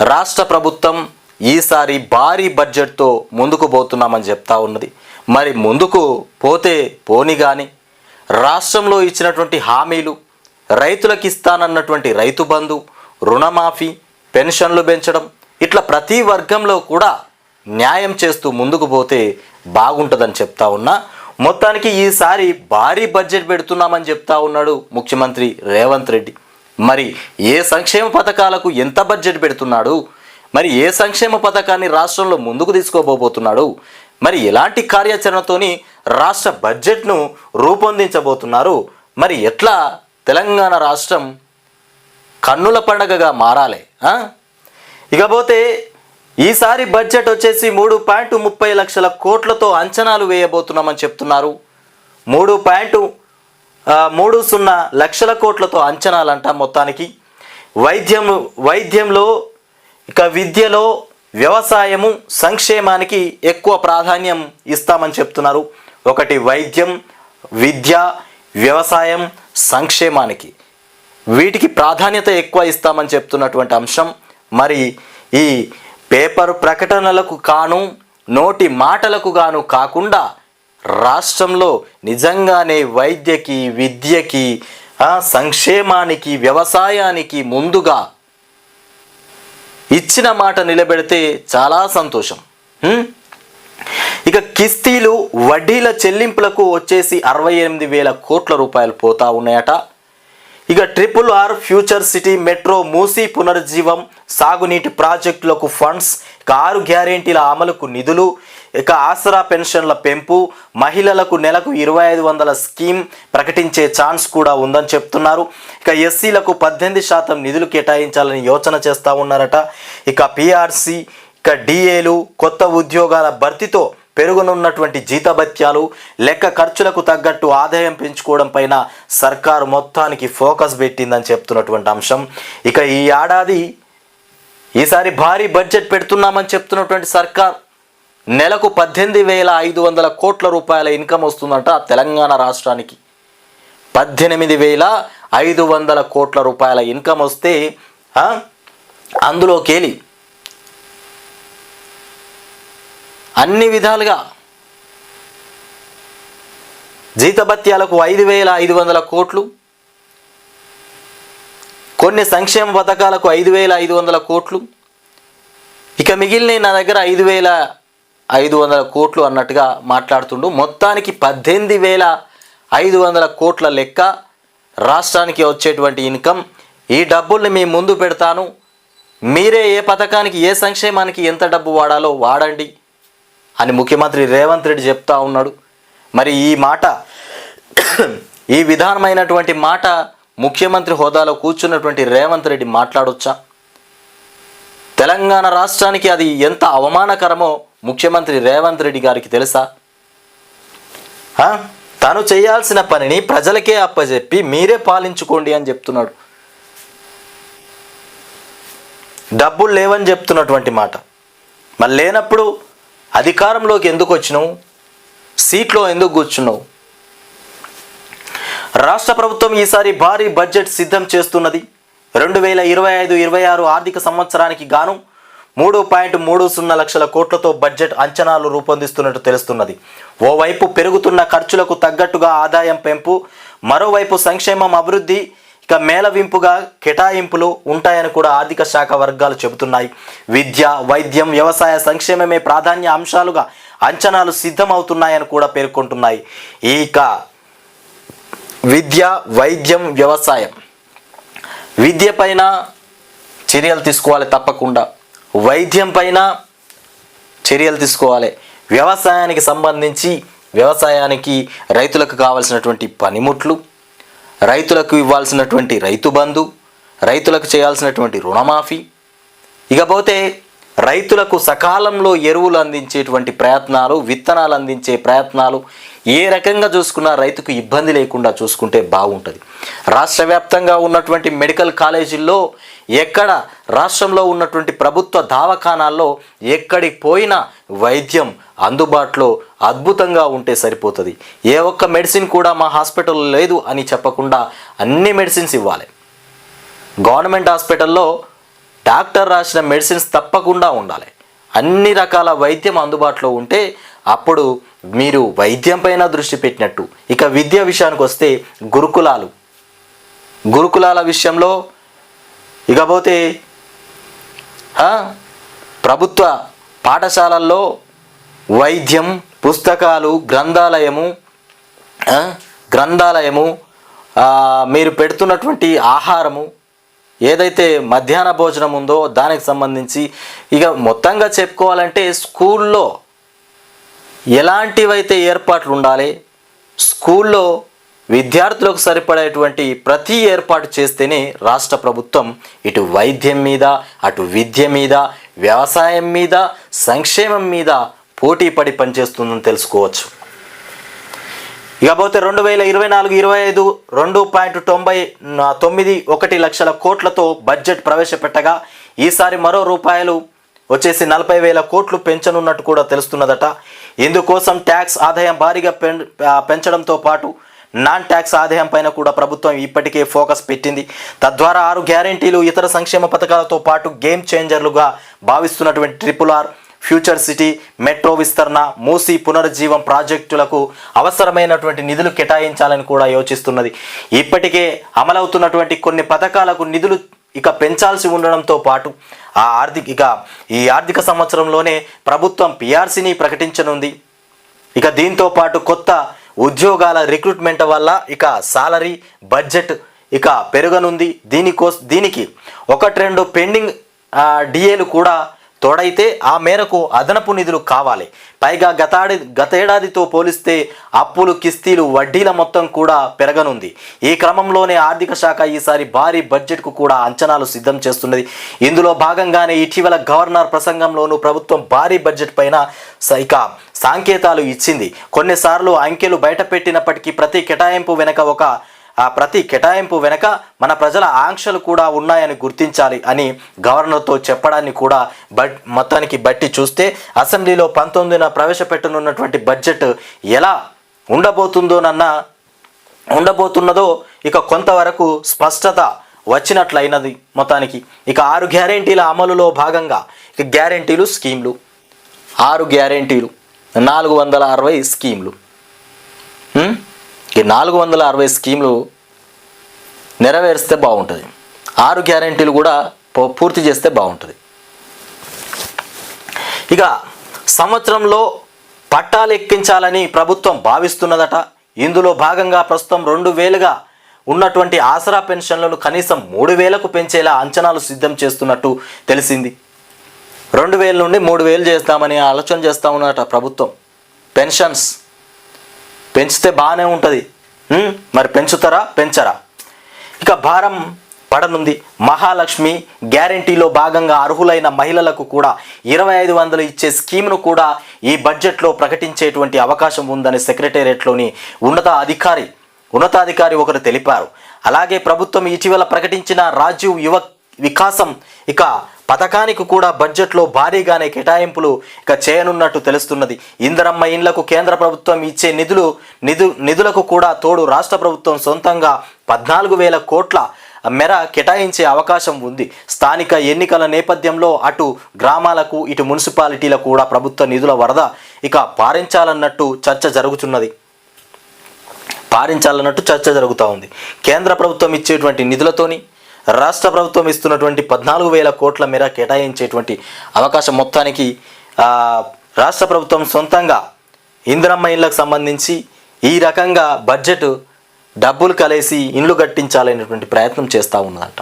రాష్ట్ర ప్రభుత్వం ఈసారి భారీ బడ్జెట్తో ముందుకు పోతున్నామని చెప్తా ఉన్నది. మరి ముందుకు పోతే పోని కానీ రాష్ట్రంలో ఇచ్చినటువంటి హామీలు రైతులకు ఇస్తానన్నటువంటి రైతు బంధు రుణమాఫీ పెన్షన్లు పెంచడం ఇట్లా ప్రతి వర్గంలో కూడా న్యాయం చేస్తూ ముందుకు పోతే బాగుంటుందని చెప్తా ఉన్నా మొత్తానికి ఈసారి భారీ బడ్జెట్ పెడుతున్నామని చెప్తా ఉన్నాడు ముఖ్యమంత్రి రేవంత్ రెడ్డి. మరి ఏ సంక్షేమ పథకాలకు ఎంత బడ్జెట్ పెడుతున్నాడు? మరి ఏ సంక్షేమ పథకాన్ని రాష్ట్రంలో ముందుకు తీసుకోబోతున్నాడు? మరి ఎలాంటి కార్యాచరణతోని రాష్ట్ర బడ్జెట్ను రూపొందించబోతున్నారు? మరి ఎట్లా తెలంగాణ రాష్ట్రం కన్నుల పండగగా మారాలి ఇకపోతే ఈసారి బడ్జెట్ వచ్చేసి మూడు పాయింట్ ముప్పై లక్షల కోట్లతో అంచనాలు వేయబోతున్నామని చెప్తున్నారు. మూడు పాయింట్ మూడు సున్నా లక్షల కోట్లతో అంచనాలంట మొత్తానికి. వైద్యం వైద్యంలో ఇక విద్యలో వ్యవసాయము సంక్షేమానికి ఎక్కువ ప్రాధాన్యం ఇస్తామని చెప్తున్నారు. ఒకటి వైద్యం విద్య వ్యవసాయం సంక్షేమానికి. వీటికి ప్రాధాన్యత ఎక్కువ ఇస్తామని చెప్తున్నటువంటి అంశం. మరి ఈ పేపర్ ప్రకటనలకు కాను నోటి మాటలకు గాను కాకుండా రాష్ట్రంలో నిజంగానే వైద్యకి విద్యకి సంక్షేమానికి వ్యవసాయానికి ముందుగా ఇచ్చిన మాట నిలబెడితే చాలా సంతోషం. ఇక కిస్తీలు వడ్డీల చెల్లింపులకు వచ్చేసి అరవై ఎనిమిది వేల కోట్ల రూపాయలు పోతా ఉన్నాయట. ఇక triple R future city metro Musi పునరుజ్జీవం సాగునీటి ప్రాజెక్టులకు ఫండ్స్ ఇక ఆరు గ్యారెంటీల అమలుకు నిధులు ఇక ఆసరా పెన్షన్ల పెంపు మహిళలకు నెలకు ఇరవై ఐదు వందల స్కీమ్ ప్రకటించే ఛాన్స్ కూడా ఉందని చెప్తున్నారు. ఇక ఎస్సీలకు పద్దెనిమిది శాతం నిధులు కేటాయించాలని యోచన చేస్తూ ఉన్నారట. ఇక పిఆర్సి ఇక డిఏలు కొత్త ఉద్యోగాల భర్తీతో పెరుగునున్నటువంటి జీతభత్యాలు లెక్క ఖర్చులకు తగ్గట్టు ఆదాయం పెంచుకోవడం పైన సర్కారు మొత్తానికి ఫోకస్ పెట్టిందని చెప్తున్నటువంటి అంశం. ఇక ఈ ఏడాది ఈసారి భారీ బడ్జెట్ పెడుతున్నామని చెప్తున్నటువంటి సర్కార్ నెలకు పద్దెనిమిది వేల ఐదు వందల కోట్ల రూపాయల ఇన్కమ్ వస్తుందంట తెలంగాణ రాష్ట్రానికి. పద్దెనిమిది వేల ఐదు వందల కోట్ల రూపాయల ఇన్కమ్ వస్తే ఆ, అందులోకెళ్ళి అన్ని విధాలుగా. జీతభత్యాలకు ఐదు వేల ఐదు వందల కోట్లు. కొన్ని సంక్షేమ పథకాలకు ఐదు వేల ఐదు వందల కోట్లు. ఇక మిగిలిన నా దగ్గర ఐదు వేల ఐదు వందల కోట్లు అన్నట్టుగా మాట్లాడుతుండు. మొత్తానికి పద్దెనిమిది వేల ఐదు వందల కోట్ల లెక్క రాష్ట్రానికి వచ్చేటువంటి ఇన్కమ్. ఈ డబ్బుల్ని మీ ముందు పెడతాను. మీరే ఏ పథకానికి ఏ సంక్షేమానికి ఎంత డబ్బు వాడాలో వాడండి అని ముఖ్యమంత్రి రేవంత్ రెడ్డి చెప్తా ఉన్నాడు. మరి ఈ మాట ఈ విధానమైనటువంటి మాట ముఖ్యమంత్రి హోదాలో కూర్చున్నటువంటి రేవంత్ రెడ్డి మాట్లాడొచ్చా? తెలంగాణ రాష్ట్రానికి అది ఎంత అవమానకరమో ముఖ్యమంత్రి రేవంత్ రెడ్డి గారికి తెలుసా? తను చేయాల్సిన పనిని ప్రజలకే అప్పజెప్పి మీరే పాలించుకోండి అని చెప్తున్నాడు. డబ్బులు లేవని చెప్తున్నటువంటి మాట. మరి లేనప్పుడు అధికారంలోకి ఎందుకు వచ్చినావు? సీట్లో ఎందుకు కూర్చున్నావు? రాష్ట్ర ప్రభుత్వం ఈసారి భారీ బడ్జెట్ సిద్ధం చేస్తున్నది. రెండు వేల ఇరవై ఐదు ఇరవై ఆరు ఆర్థిక సంవత్సరానికి గాను మూడు పాయింట్ మూడు సున్నా లక్షల కోట్లతో బడ్జెట్ అంచనాలు రూపొందిస్తున్నట్టు తెలుస్తున్నది. ఓవైపు పెరుగుతున్న ఖర్చులకు తగ్గట్టుగా ఆదాయం పెంపు మరోవైపు సంక్షేమం అభివృద్ధి ఇక మేళవింపుగా కేటాయింపులు ఉంటాయని కూడా ఆర్థిక శాఖ వర్గాలు చెబుతున్నాయి. విద్య వైద్యం వ్యవసాయ సంక్షేమమే ప్రాధాన్య అంశాలుగా అంచనాలు సిద్ధమవుతున్నాయని కూడా పేర్కొంటున్నాయి. ఇక విద్య వైద్యం వ్యవసాయం. విద్య పైన చర్యలు తీసుకోవాలి తప్పకుండా. వైద్యం పైన చర్యలు తీసుకోవాలి. వ్యవసాయానికి సంబంధించి వ్యవసాయానికి రైతులకు కావాల్సినటువంటి పనిముట్లు రైతులకు ఇవ్వాల్సినటువంటి రైతు బంధు రైతులకు చేయాల్సినటువంటి రుణమాఫీ. ఇకపోతే రైతులకు సకాలంలో ఎరువులు అందించేటువంటి ప్రయత్నాలు విత్తనాలు అందించే ప్రయత్నాలు ఏ రకంగా చూసుకున్నా రైతుకు ఇబ్బంది లేకుండా చూసుకుంటే బాగుంటుంది. రాష్ట్ర వ్యాప్తంగా ఉన్నటువంటి మెడికల్ కాలేజీల్లో ఎక్కడ రాష్ట్రంలో ఉన్నటువంటి ప్రభుత్వ దావఖానాల్లో ఎక్కడికి పోయినా వైద్యం అందుబాటులో అద్భుతంగా ఉంటే సరిపోతుంది. ఏ ఒక్క మెడిసిన్ కూడా మా హాస్పిటల్ లేదు అని చెప్పకుండా అన్ని మెడిసిన్స్ ఇవ్వాలి. గవర్నమెంట్ హాస్పిటల్లో డాక్టర్ రాసిన మెడిసిన్స్ తప్పకుండా ఉండాలి. అన్ని రకాల వైద్యం అందుబాటులో ఉంటే అప్పుడు మీరు వైద్యం పైన దృష్టి పెట్టినట్టు. ఇక విద్య విషయానికి వస్తే గురుకులాలు. గురుకులాల విషయంలో ఇకపోతే ప్రభుత్వ పాఠశాలల్లో వైద్యం పుస్తకాలు గ్రంథాలయము గ్రంథాలయము మీరు పెడుతున్నటువంటి ఆహారము ఏదైతే మధ్యాహ్న భోజనం ఉందో దానికి సంబంధించి ఇక మొత్తంగా చెప్పుకోవాలంటే స్కూల్లో ఎలాంటివైతే ఏర్పాట్లు ఉండాలి స్కూల్లో విద్యార్థులకు సరిపడేటువంటి ప్రతి ఏర్పాటు చేస్తేనే రాష్ట్ర ప్రభుత్వం ఇటు వైద్యం మీద అటు విద్య మీద వ్యవసాయం మీద సంక్షేమం మీద పోటీ పడి పనిచేస్తుందని తెలుసుకోవచ్చు. ఇకపోతే రెండు వేల ఇరవై నాలుగు ఇరవై ఐదు రెండు పాయింట్ తొంభై తొమ్మిది ఒకటి లక్షల కోట్లతో బడ్జెట్ ప్రవేశపెట్టగా ఈసారి మరో రూపాయలు వచ్చేసి నలభై వేల కోట్లు పెంచనున్నట్టు కూడా తెలుస్తున్నదట. ఇందుకోసం ట్యాక్స్ ఆదాయం భారీగా పెంచడంతో పాటు నాన్ ట్యాక్స్ ఆదాయం పైన కూడా ప్రభుత్వం ఇప్పటికే ఫోకస్ పెట్టింది. తద్వారా ఆరు గ్యారెంటీలు ఇతర సంక్షేమ పథకాలతో పాటు గేమ్ చేంజర్లుగా భావిస్తున్నటువంటి triple R future city metro విస్తరణ మూసి పునరుజ్జీవం ప్రాజెక్టులకు అవసరమైనటువంటి నిధులు కేటాయించాలని కూడా యోచిస్తున్నది. ఇప్పటికే అమలవుతున్నటువంటి కొన్ని పథకాలకు నిధులు ఇక పెంచాల్సి ఉండడంతో పాటు ఆ ఆర్థిక ఇక ఈ ఆర్థిక సంవత్సరంలోనే ప్రభుత్వం పిఆర్సీని ప్రకటించనుంది. ఇక దీంతో పాటు కొత్త ఉద్యోగాల రిక్రూట్మెంట్ వల్ల ఇక సాలరీ బడ్జెట్ ఇక పెరగనుంది. దీనికోస్ దీనికి ఒకటి రెండు పెండింగ్ డిఏలు కూడా తోడైతే ఆ మేరకు అదనపు నిధులు కావాలి. పైగా గతాడి గతేడాదితో పోలిస్తే అప్పులు కిస్తీలు వడ్డీల మొత్తం కూడా పెరగనుంది. ఈ క్రమంలోనే ఆర్థిక శాఖ ఈసారి భారీ బడ్జెట్కు కూడా అంచనాలు సిద్ధం చేస్తున్నది. ఇందులో భాగంగానే ఇటీవల గవర్నర్ ప్రసంగంలోనూ ప్రభుత్వం భారీ బడ్జెట్ పైన ఇక సాంకేతాలు ఇచ్చింది. కొన్నిసార్లు అంకెలు బయటపెట్టినప్పటికీ ప్రతి కేటాయింపు వెనక ఒక ఆ ప్రతి కేటాయింపు వెనక మన ప్రజల ఆంక్షలు కూడా ఉన్నాయని గుర్తించాలి అని గవర్నర్తో చెప్పడాన్ని కూడా బట్ మొత్తానికి బట్టి చూస్తే అసెంబ్లీలో పంతొమ్మిదిన ప్రవేశపెట్టనున్నటువంటి బడ్జెట్ ఎలా ఉండబోతుందోనన్న ఉండబోతున్నదో ఇక కొంతవరకు స్పష్టత వచ్చినట్లయినది మొత్తానికి. ఇక ఆరు గ్యారెంటీల అమలులో భాగంగా ఇక గ్యారెంటీలు స్కీమ్లు. ఆరు గ్యారెంటీలు. నాలుగు వందల అరవై స్కీమ్లు. నాలుగు వందల అరవై స్కీమ్లు నెరవేరిస్తే బాగుంటుంది. ఆరు గ్యారెంటీలు కూడా పూ- పూర్తి చేస్తే బాగుంటుంది. ఇక సంవత్సరంలో పట్టాలు ఎక్కించాలని ప్రభుత్వం భావిస్తున్నదట. ఇందులో భాగంగా ప్రస్తుతం రెండు వేలుగా ఉన్నటువంటి ఆసరా పెన్షన్లను కనీసం మూడు వేలకు పెంచేలా అంచనాలు సిద్ధం చేస్తున్నట్టు తెలిసింది. రెండు వేల నుండి మూడు వేలు చేస్తామని ఆలోచన చేస్తూ ఉన్నట ప్రభుత్వం. పెన్షన్స్ పెంచితే బాగానే ఉంటుంది. మరి పెంచుతారా? పెంచరా? ఇక భారం పడనుంది. మహాలక్ష్మి గ్యారంటీలో భాగంగా అర్హులైన మహిళలకు కూడా ఇరవై ఐదు వందలు ఇచ్చే స్కీమ్ను కూడా ఈ బడ్జెట్లో ప్రకటించేటువంటి అవకాశం ఉందని సెక్రటేరియట్లోని ఉన్నత అధికారి ఉన్నతాధికారి ఒకరు తెలిపారు. అలాగే ప్రభుత్వం ఇటీవల ప్రకటించిన రాజీవ్ యువ వికాసం ఇక పథకానికి కూడా బడ్జెట్లో భారీగానే కేటాయింపులు ఇక చేయనున్నట్టు తెలుస్తున్నది. ఇందరమ్మ ఇండ్లకు కేంద్ర ప్రభుత్వం ఇచ్చే నిధులు నిధు నిధులకు కూడా తోడు రాష్ట్ర ప్రభుత్వం సొంతంగా పద్నాలుగు వేల కోట్ల మేర కేటాయించే అవకాశం ఉంది. స్థానిక ఎన్నికల నేపథ్యంలో అటు గ్రామాలకు ఇటు మున్సిపాలిటీలకు కూడా ప్రభుత్వ నిధుల వరద ఇక పారించాలన్నట్టు చర్చ జరుగుతున్నది. పారించాలన్నట్టు చర్చ జరుగుతూ ఉంది. కేంద్ర ప్రభుత్వం ఇచ్చేటువంటి నిధులతోని రాష్ట్ర ప్రభుత్వం ఇస్తున్నటువంటి పద్నాలుగు వేల కోట్ల మేర కేటాయించేటువంటి అవకాశం మొత్తానికి రాష్ట్ర ప్రభుత్వం సొంతంగా ఇందిరమ్మ ఇళ్ళకు సంబంధించి ఈ రకంగా బడ్జెట్ డబ్బులు కలిసి ఇండ్లు కట్టించాలనేటువంటి ప్రయత్నం చేస్తూ ఉన్నదంట.